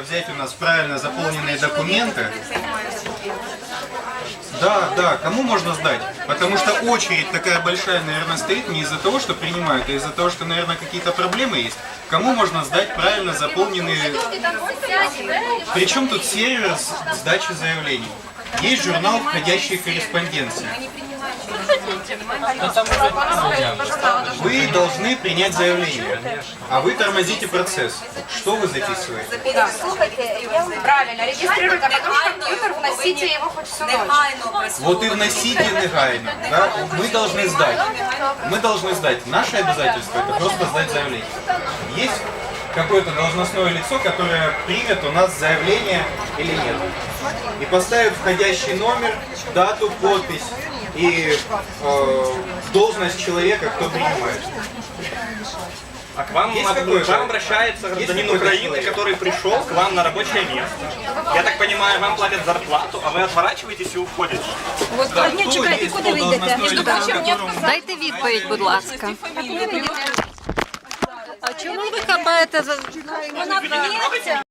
взять у нас правильно заполненные документы. Да, да, кому можно сдать? Потому что очередь такая большая, наверное, стоит не из-за того, что принимают, а из-за того, что, наверное, какие-то проблемы есть. Кому можно сдать правильно заполненные... Причем тут сервер сдачи заявлений? Есть журнал «Входящие корреспонденции». Вы должны принять заявление, а вы тормозите процесс. Что вы записываете? Слухайте, я правильно, реєструйте, на ваш комп'ютер, вносіть його хоч всю Вот и вносите негайно. Да? Мы должны сдать. Мы должны сдать. Наше обязательство это просто сдать заявление. Есть какое-то должностное лицо, которое примет у нас заявление или нет. И поставит входящий номер, дату, подпись и э, должность человека, кто принимает. А к вам, Есть об- какой-то- к вам обращается гражданин какой-то Украины, человек? который пришел к вам на рабочее место. Я так понимаю, вам платят зарплату, а вы отворачиваетесь и уходите. Да, кто есть кто должностное лицо, которому- Дайте відповідь, будь ласка. А чому ви хапаєте за Вы не трогаете